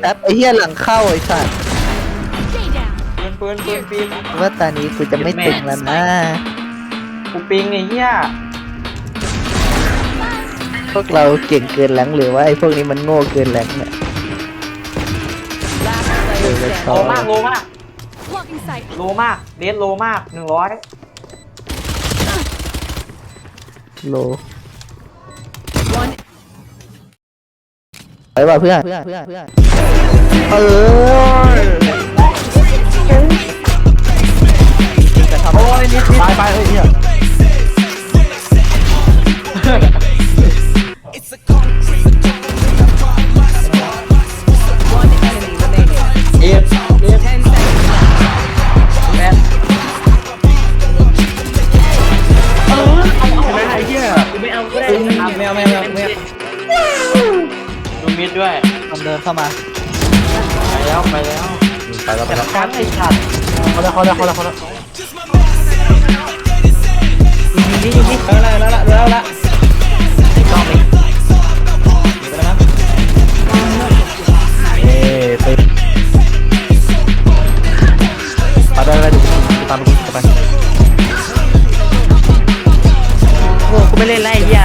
แป๊บไอ้เหี้ยหลังเข้าไอ้สัตว์ Stay down. ปืนปืนปืนปีนว่าตอนนี้กูจะไม่ตึงแล้วนะกูปิงไอ้เหี้ยพวกเราเก่งเกินแหลงหรือว่าไอ้พวกนี้มันโง่เกินแหลงเนี่ย Last player Let's standing. โลมากโลมาก Blocking sight. โลมากเดสโลมากหนึ่งร้อยโล ไปว่าเพื่อนเพื่อนเพื่อนเพื่อนเออ ดูมิดด้วย มันเดินเข้ามาไปแล้วไปแล้วไปแล้วไปแล้วการไอ้สัตว์เขาแล้วเขาแล้วเขาแล้วเขาแล้วยิงดิยิงดิแล้วแล้วแล้วแล้วแล้วไอ้กล้องนี่ไปแล้วนะเอ้ไปไปได้ได้ดูตามดูไปโอ้กูไม่เล่นไล่เหี้ย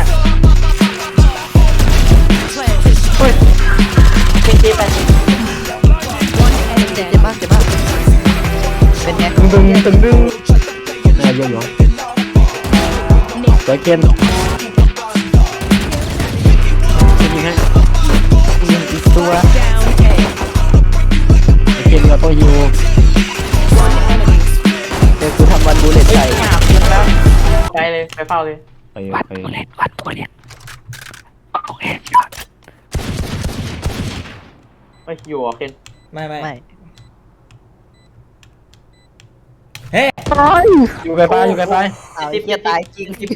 ตึงตึงตึงตึงน่าเยี่ยมอยู่สวยเกนยิงให้ยิงอีกตัว Down A. เกนเราต้องยู One enemy. เดี๋ยวกูทำวันบูเลตเฮ้ยใส่ไปเลยไปเฝ้าเลยไปวันบูเลตวันบูเลตโอเคไม่อยู่เหรอเคนไม่ไม่ ไม่ เฮ้ อยู่ไกลไปอยู่ไกลไปอ้าวไอ้เหี้ยตายจริงสิบ